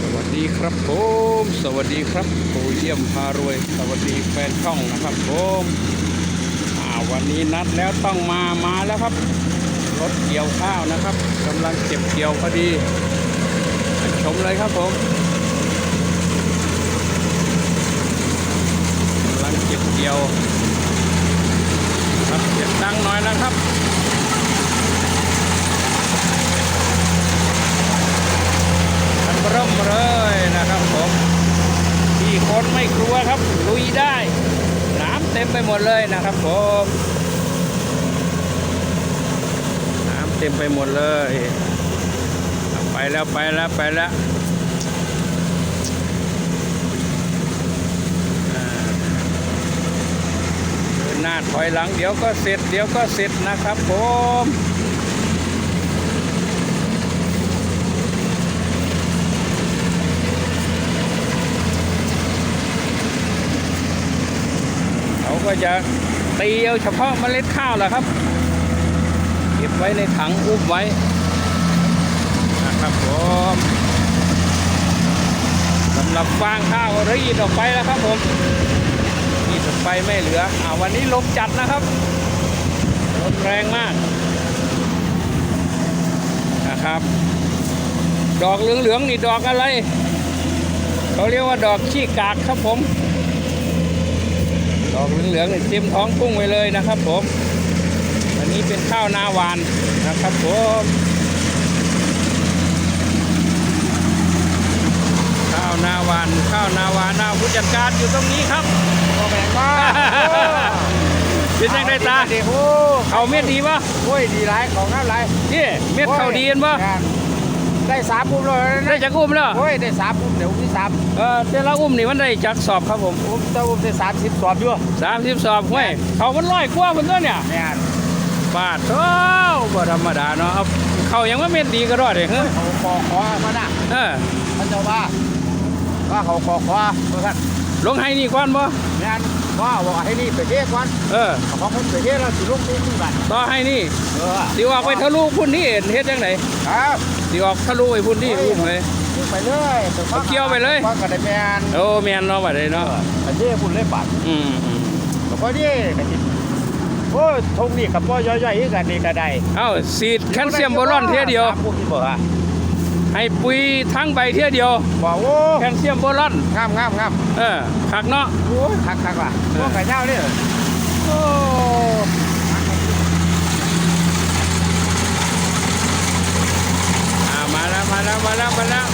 สวัสดีครับผมสวัสดีครับปูเยี่ยมพารวย สวัสดีแฟนช่องนะครับผมอ่าวันนี้นัดแล้วต้องมามาแล้วครับ รถเกี่ยวข้าวนะครับกำลังเก็บเกี่ยวพอดีชมเลยครับผมกำลังเก็บเกี่ยวครับเสียงดังหน่อยนะครับ มันเริ่มเลยนะครับผมที่คนไม่กลัวครับ ลุยได้ น้ำเต็ มไปหมดเลยนะครับผมน้ำเต็มไปหมดเลย ไปแล้วไปแล้วไปแล้วหน้าถอยหลังเดี๋ยวก็เสร็จเดี๋ยวก็เสร็จนะครับผม เขาก็จะตีเอาเฉพาะเมล็ดข้าวแหละครับ เก็บไว้ในถังอุ้มไว้นะครับผมสำหรับฟางข้าวรีดออกไปแล้วครับผมรีดออกไปไม่เหลืออาวันนี้ลมจัดนะครับลมแรงมากนะครับ ดอกเหลืองๆนี่ดอกอะไรเขาเรียกว่าดอกขี้กากครับผม ดอกเหลืองๆนี่เต็มท้องกุ้งไว้เลยนะครับผมอันนี้เป็นข้าวนาหวานนะครับผมข้าวนาหวานข้าวนาหวานนาผู้จัดการอยู่ตรงนี้ครับโอ้แม่งว่าเป็นยังไงตาดีโอ้เขาเม็ดดีปะโอ้ยดีหลายของน้ำหลายนี่เม็ดเขาดีเห็นปะงาน ได้สามปุ่มเลยได้นะจากอุ้มแล้วโอ้ยได้สามปุ่มเดี๋ยวอุ้มที่สามเออแต่ละอุ้มนี่มันได้จักสอบครับผมอุ้มเต้าอุ้มได้สามสิบสอบอยู่สามสิบสอบห้วยเขามันร้อยกว่าคนตัวเนี่ยเนี่ยบาทโอ้บ่ธรรมดาเนาะเอาเขายังว่าเม็ดดีก็รอดเลยเฮ้ยเขาคอคอมาน่ะเออมันจะว่าว่าเขาคอคอเพื่อนลงให้นี่ก่อนบ่งานว่าบอกให้นี่ไปเที่ยวก่อนเออเขาบอกคนไปเที่ยวเราสิลูกนี่นี่บัตรต่อให้นี่เออสิออกไปทะลุพุ่นนี่เฮ็ดจังไดครับ สิออกทะลุไปพุ่นนี่อุ้มเลยขึ้นไปเลยเอาเกี่ยวไปเลยว่ากันได้แมนโอ้แม่นเนาะบัดนี้เนาะเนาะไปเที่ยวพุ่นเลยบัตรอืมอืมแล้วก็นี่ก็สิโอ้ยทงนี่กับพ่อย่อยๆอีกกันนี่ก็ได้เอ้าสีดแคลเซียมโบรอนเทียเดียวสามพวกที่บอกอะให้ปุ๋ยทั้งใบเทียเดียวบอกโอ้แคลเซียมโบรอนงามงามงามเออคักเนาะโอ้ยคักคักว่ะเออพวกไก่เน่าเนี่ยโอ้อ่ามา แล้วมาแล้วมาแล้วมาแล้ว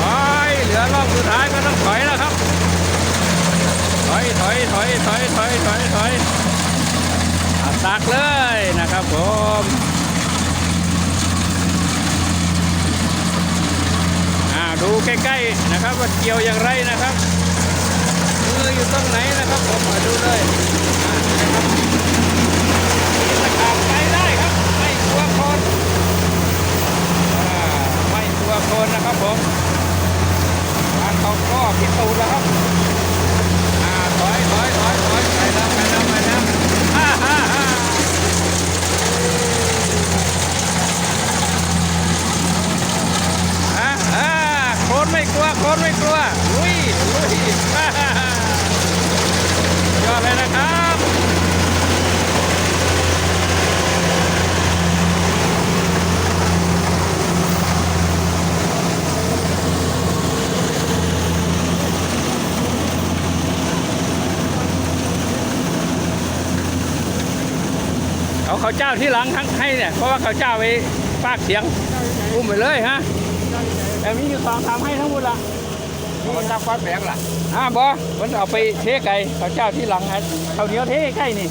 ถอยเหลือรอบสุดท้ายก็ต้องถอยแล้วครับ ถอยถอยถอยถอยถอยถอยถอยอาตักเลยนะครับผมอ่า ดูใกล้ๆนะครับว่าเกี่ยวอย่างไรนะครับมืออยู่ตรงไหนนะครับผมมาดูเลยนะครับมีตะขาบไปได้ครับไม่กลัวคนไม่กลัวคนนะครับผมการเขาก็พิสูจน์แล้วครับ อ่าถอยถอยถอยถอยไปแล้วไปแล้วไปแล้วฮ่าฮ่าฮ่าอ่าอ่าโคนไม่กลัวโคนไม่กลัวลุยลุยฮ่าฮ่าฮ่ายอดเลยนะครับเอา ข้าวเจ้าที่หลังทั้งให้เนี่ยเพราะว่าข้าวเจ้าไปปากเสียงอุ้มไปเลยฮะแต่มีอยู่สองสามให้ทั้งหมดละมันจับความแข็งล่ะอ่าบอมันเอาไปเทไก่ข้าวเจ้าที่หลังอันข้าวเหนียวเทใกล้นี่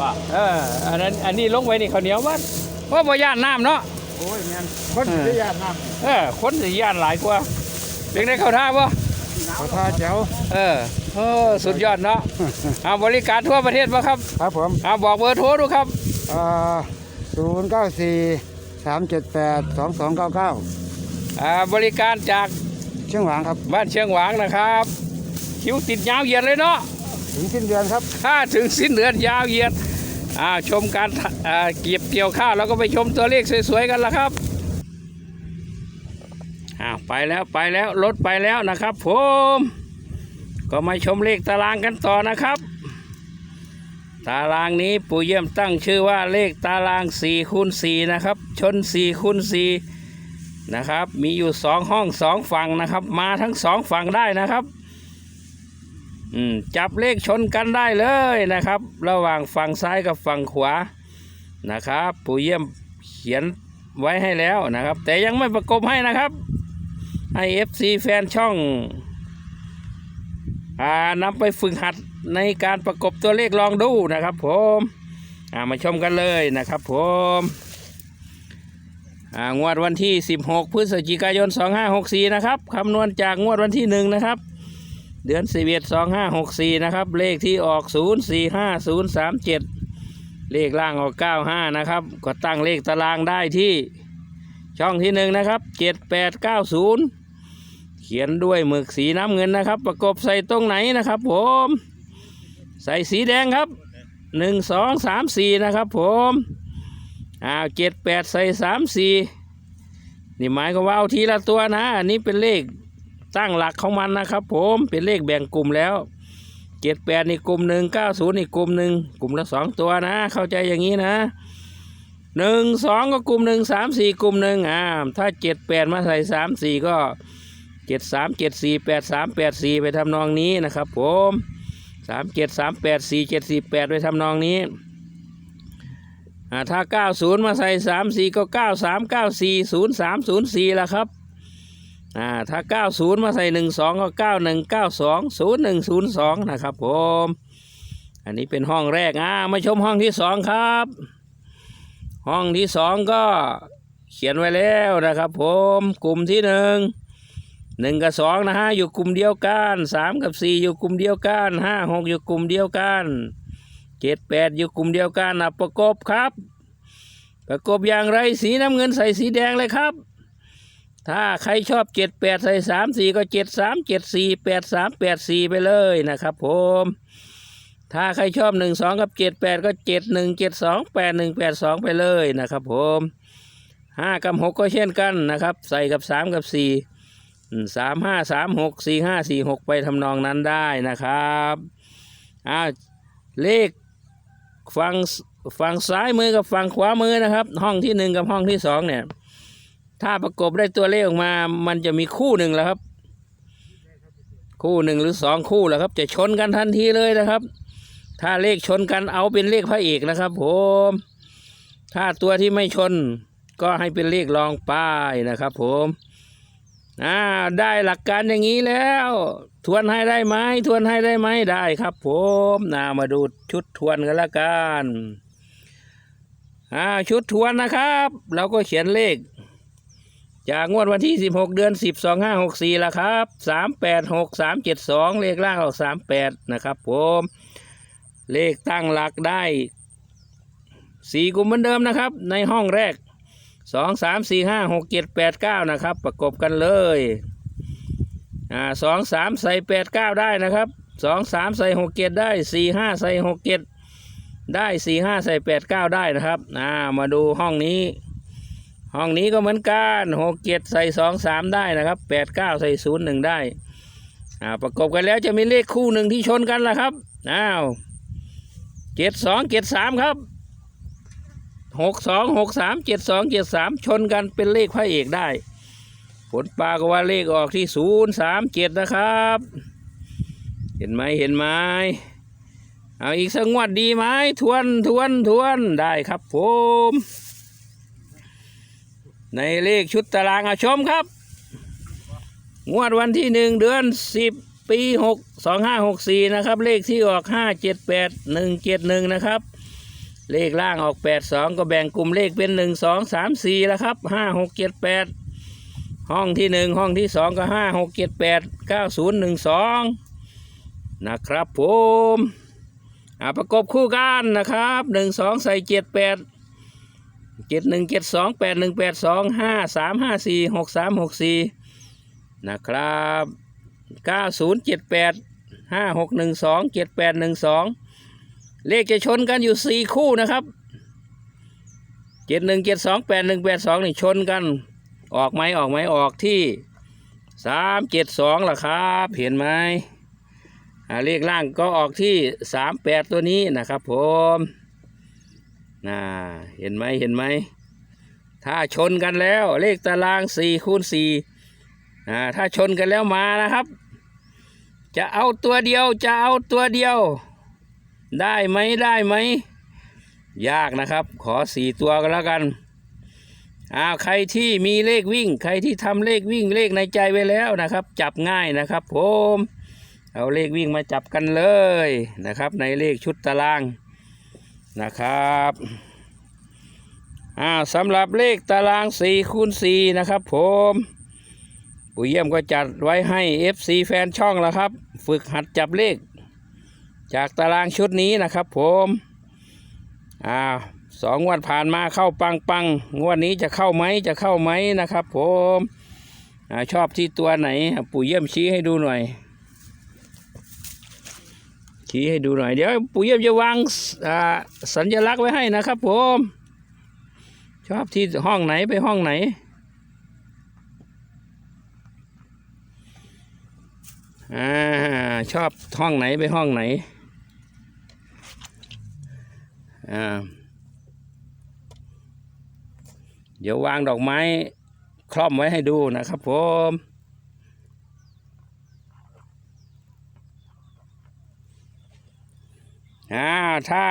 บ้าเอออันนั้นอันนี้ลงไว้นี่ข้าวเหนียววัดเพราะบ่ย่านน้ำเนาะโอ้ยแมนคนที่ยานน้เออคนสิย่านหลายกว่าเป็นได้เข้าท่าบ่ำเขาท่าแจ๋วเออเออสุดยอดเนาะเอาบริการทั่วประเทศบ่ครับ ครับผมเอาบอกเบอร์โทรดูครับ ศูนย์เก้าสี่สามเจ็ดแปดสองสองเก้าเก้าออ่าบริการจากเชียงหวางครับ บ้านเชียงหวางนะครับ คิวติดยาวเหยียดเลยเนาะถึงสิ้นเดือนครับถ้าถึงสิ้นเดือนยาวเหยียดอ่าชมการอ่าเก็บเกี่ยวข้าวแล้วก็ไปชมตัวเลขสวยๆกันละครับอ้าวไปแล้วไปแล้วรถไปแล้วนะครับผม ก็มาชมเลขตารางกันต่อนะครับ ตารางนี้ปู่เยี่ยมตั้งชื่อว่าเลขตาราง4คูณ4นะครับ ชน4คูณ4นะครับ มีอยู่สองห้องสองฝั่งนะครับ มาทั้งสองฝั่งได้นะครับอืมจับเลขชนกันได้เลยนะครับ ระหว่างฝั่งซ้ายกับฝั่งขวานะครับ ปู่เยี่ยมเขียนไว้ให้แล้วนะครับ แต่ยังไม่ประกบให้นะครับให้ FC แฟนช่องอ่านำไปฝึกหัด ในการประกบตัวเลขลองดูนะครับ ผมามาชมกันเลยนะครับ ผมงวดวันที่ 16 พฤศจิกายน 2564 นะครับคำนวณจากงวดวันที่ 1 นะครับ เดือนสิบเอ็ดสองห้าหกสี่นะครับ เลขที่ออกศูนย์สี่ห้าศูนย์สามเจ็ดเลขล่างออกเก้าห้านะครับ ก็ตั้งเลขตารางได้ที่ช่องที่หนึ่งนะครับเจ็ดแปดเก้าศูนย์เขียนด้วยหมึกสีน้ำเงินนะครับ ประกบใส่ตรงไหนนะครับผม ใส่สีแดงครับหนึ่งสองสามสี่นะครับผมอ้าวเจ็ดแปดใส่สามสี่นี่หมายก็ว่าเอาทีละตัวนะ อันนี้เป็นเลขตั้งหลักของมันนะครับผมเป็นเลขแบ่งกลุ่มแล้วเจ็ดแปดนี่กลุ่มหนึ่งเก้าศูนย์นี่กลุ่มหนึ่งกลุ่มละสองตัวนะ เข้าใจอย่างนี้นะหนึ่งสองก็กลุ่มหนึ่งสามสี่กลุ่มหนึ่งอ่าถ้าเจ็ดแปดมาใส่สามสี่ก็เจ็ดสามเจ็ดสี่แปดสามแปดสี่ไปทำนองนี้นะครับผมามเจ็ดสามแปดสี่เจ็ดสี่แปดไปทำนองนี้อ่าถ้าเก้าศูนย์มาใส่สามสี่ก็เก้าสามเก้าสี่ศูนย์สามศูนย์สี่ละครับอ่าถ้า90มาใส่12ก็91 92 0102นะครับผมอันนี้เป็นห้องแรกอ่ามาชมห้องที่สองครับ ห้องที่สองก็เขียนไว้แล้วนะครับผมกลุ่มที่หนึ่ง หนึ่งกับสองนะฮะอยู่กลุ่มเดียวกันสามกับสี่อยู่กลุ่มเดียวกันห้าหกอยู่กลุ่มเดียวกันเจ็ดแปดอยู่กลุ่มเดียวกันอะประกบครับ ประกบอย่างไรสีน้ำเงินใส่สีแดงเลยครับ ถ้าใครชอบเจ็ดแปดใส่สามสี่ก็เจ็ดสามเจ็ดสี่แปดสามแปดสี่ไปเลยนะครับผมถ้าใครชอบหนึ่งสองกับเจ็ดแปดก็เจ็ดหนึ่งเจ็ดสองแปดหนึ่งแปดสองไปเลยนะครับผมห้ากับหกก็เช่นกันนะครับ ใส่กับสามกับสี่ สามห้าสามหกสี่ห้าสี่หกไปทำนองนั้นได้นะครับอ้าเลขฝั่งฝั่งซ้ายมือกับฝั่งขวามือนะครับ ห้องที่หนึ่งกับห้องที่สองเนี่ย ถ้าประกบได้ตัวเลขออกมา มันจะมีคู่หนึ่งแล้วครับ คู่หนึ่งหรือสองคู่แล้วครับ จะชนกันทันทีเลยนะครับ ถ้าเลขชนกันเอาเป็นเลขพระเอกนะครับ ผม ถ้าตัวที่ไม่ชนก็ให้เป็นเลขรองป้ายนะครับ ผม อ่าได้หลักการอย่างนี้แล้ว ทวนให้ได้ไหมทวนให้ได้ไหมได้ครับผมนามาดูชุดทวนกันละกันอ่าชุดทวนนะครับ เราก็เขียนเลข จากงวดวันที่ 16 เดือน 10 2 5 6 4ละครับ 386 372 เลขล่างออก38 นะครับผมเลขตั้งหลักได้ 4กลุ่มเหมือนเดิมนะครับ ในห้องแรก 2 3 4 5 6 7 8 9นะครับ ประกบกันเลยอ่า2 3ใส่8 9ได้นะครับ2 3ใส่6 7ได้4 5ใส่6 7ได้4 5ใส่8 9ได้นะครับอ่ามาดูห้องนี้ ห้องนี้ก็เหมือนกันหกเจ็ดใส่สองสามได้นะครับแปดเก้าใส่ศูนย์หนึ่งได้อ่าประกบกันแล้วจะมีเลขคู่หนึ่งที่ชนกันละครับอ้าวเจ็ดสองเจ็ดสามครับ หกสองหกสามเจ็ดสองเจ็ดสามชนกันเป็นเลขพระเอกได้ ผลปลาก็ว่าเลขออกที่ศูนย์สามเจ็ดนะครับ เห็นไหมเห็นไหมเอาอีกสักงวดดีไหมทวนทวนทวนได้ครับผม ในเลขชุดตารางอาชมครับ งวดวันที่หนึ่งเดือนสิบปีหกสองห้าหกสี่นะครับ เลขที่ออกห้าเจ็ดแปดหนึ่งเจ็ดหนึ่งนะครับ เลขล่างออก 8 2 ก็แบ่งกลุ่มเลขเป็น 1 2 3 4 แล้วครับ 5 6 7 8 ห้องที่ 1 ห้องที่ 2 ก็ 5 6 7 8 9 0 1 2 นะครับผมอาประกบคู่กันนะครับ 1 2 ใส่ 7 8 7 1 7 2 8 1 8 2 5 3 5 4 6 3 6 4 นะครับ 9 0 7 8 5 6 1 2 7 8 1 2 เลขจะชนกันอยู่สี่คู่นะครับเจ็ดหนึ่งเจ็ดสองแปดหนึ่งแปดสองนี่ชนกัน ออกไหมออกไหมออกที่สามเจ็ดสองล่ะครับ เห็นไหมเลขล่างก็ออกที่สามแปดตัวนี้นะครับ ผมน่าเห็นไหมเห็นไหมถ้าชนกันแล้ว เลขตารางสี่คูณสี่อ่าถ้าชนกันแล้วมานะครับ จะเอาตัวเดียวจะเอาตัวเดียว ได้ไหมได้ไหม ยากนะครับ ขอสี่ตัวก็แล้วกันอ้าวใครที่มีเลขวิ่ง ใครที่ทำเลขวิ่งเลขในใจไว้แล้วนะครับ จับง่ายนะครับผมเอาเลขวิ่งมาจับกันเลยนะครับ ในเลขชุดตารางนะครับอ้าวสำหรับเลขตาราง4คูณ4นะครับผมปู่เยี่ยมก็จัดไว้ให้ FC แฟนช่องแล้วครับ ฝึกหัดจับเลข จากตารางชุดนี้นะครับ ผมอ้าวสองงวันผ่านมาเข้าปังปังงวดนี้จะเข้าไหมจะเข้าไหมนะครับ ผมอาชอบที่ตัวไหน ปู่เยี่ยมชี้ให้ดูหน่อย ชี้ให้ดูหน่อยเดี๋ยวปู่เยี่ยมจะวางอ่าสัญลักษณ์ไว้ให้นะครับ ผม ชอบที่ห้องไหนไปห้องไหนอ่าชอบห้องไหนไปห้องไหน อ่าเดี๋ยววางดอกไม้คล่อมไว้ให้ดูนะครับผมอ่าถ้า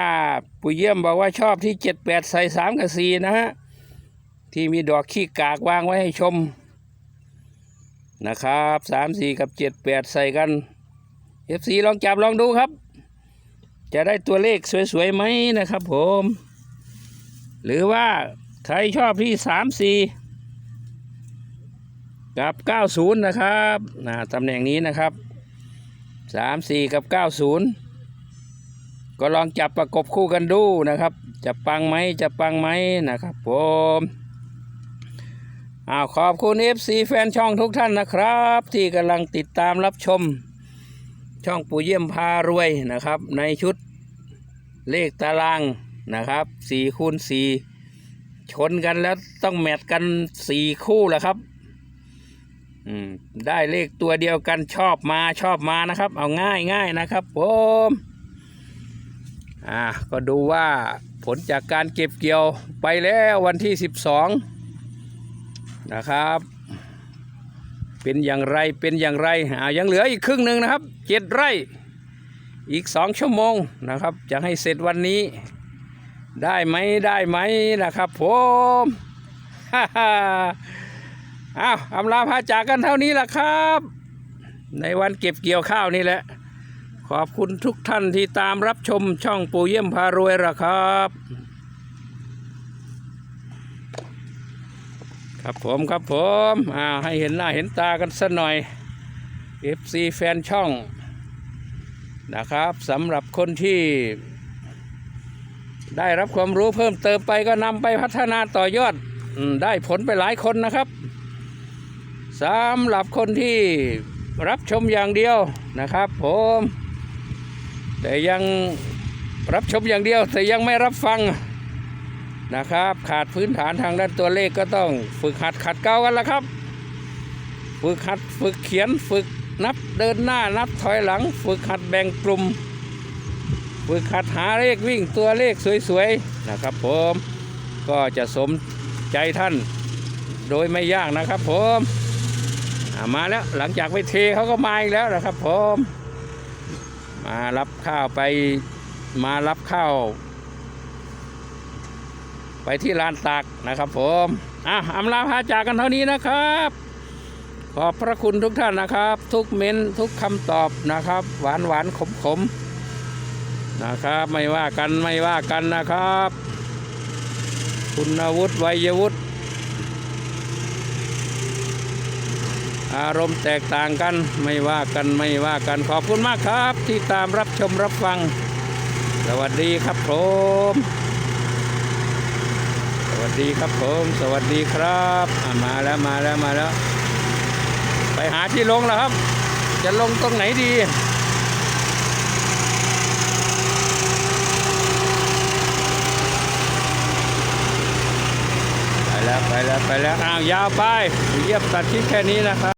ปู่เยี่ยมบอกว่าชอบที่เจ็ดแปดใส่สามกับสี่นะฮะ ที่มีดอกขี้กากวางไว้ให้ชม นะครับสามสี่กับเจ็ดแปดใส่กัน F4 ลองจับลองดูครับ จะได้ตัวเลขสวยๆไหมนะครับผม หรือว่าใครชอบที่สามสี่กับเก้าศูนย์นะครับนะตำแหน่งนี้นะครับสามสี่กับเก้าศูนย์ก็ลองจับประกบคู่กันดูนะครับ จะปังไหมจะปังไหมนะครับผมอ้าวขอบคุณ FC แฟนช่องทุกท่านนะครับ ที่กำลังติดตามรับชม ช่องปู่เยี่ยมพารวยนะครับ ในชุดเลขตารางนะครับ4คูณ4ชนกันแล้วต้องแมทกัน4คู่แหละครับได้เลขตัวเดียวกันชอบมาชอบมานะครับ เอาง่ายง่ายนะครับผมอ่าก็ดูว่าผลจากการเก็บเกี่ยวไปแล้ววันที่ 12 นะครับ เป็นอย่างไรเป็นอย่างไรอ่ายังเหลืออีกครึ่งหนึ่งนะครับเจ็ดไร่ อีกสองชั่วโมงนะครับ จะให้เสร็จวันนี้ ได้ไหมได้ไหมนะครับผมฮ่าฮ่าอ้าวอำลาพาจากกันเท่านี้แหละครับ ในวันเก็บเกี่ยวข้าวนี่แหละ ขอบคุณทุกท่านที่ตามรับชมช่องปู่เยี่ยมพารวยละครับ ครับผมครับผมอ่าให้เห็นหน้าเห็นตากันสักหน่อย FC แฟนช่องนะครับสำหรับคนที่ ได้รับความรู้เพิ่มเติมไปก็นำไปพัฒนาต่อยอดได้ผลไปหลายคนนะครับสำหรับคนที่รับชมอย่างเดียวนะครับ ผม แต่ยังรับชมอย่างเดียวแต่ยังไม่รับฟัง นะครับ ขาดพื้นฐานทางด้านตัวเลขก็ต้องฝึกหัดขัดเกลากันละครับ ฝึกหัดฝึกเขียนฝึกนับเดินหน้านับถอยหลัง ฝึกหัดแบ่งกลุ่ม ฝึกหัดหาเลขวิ่งตัวเลขสวยๆนะครับ ผมก็จะสมใจท่านโดยไม่ยากนะครับ ผมามาแล้วหลังจากไปเทเขาก็มาอีกแล้วนะครับ ผม มารับข้าวไปมารับข้าว ไปที่ลานตากนะครับผมอะอำลาพาจากกันเท่านี้นะครับ ขอบพระคุณทุกท่านนะครับ ทุกเม้นทุกคำตอบนะครับ หวานหวานขมขมนะครับ ไม่ว่ากันไม่ว่ากันนะครับ คุณวุฒิวัยวุฒิอารมณ์แตกต่างกันไม่ว่ากันไม่ว่ากันขอบคุณมากครับ ที่ตามรับชมรับฟัง สวัสดีครับผม วัสดีครับผม สวัสดีครับมาแล้วมาแล้วมาแล้ว ไปหาที่ลงแล้วครับ จะลงตรงไหนดีไปแล้วไปแล้วไปแล้วอ้าวยาวไปเยียบตัดที่แค่นี้นะครับ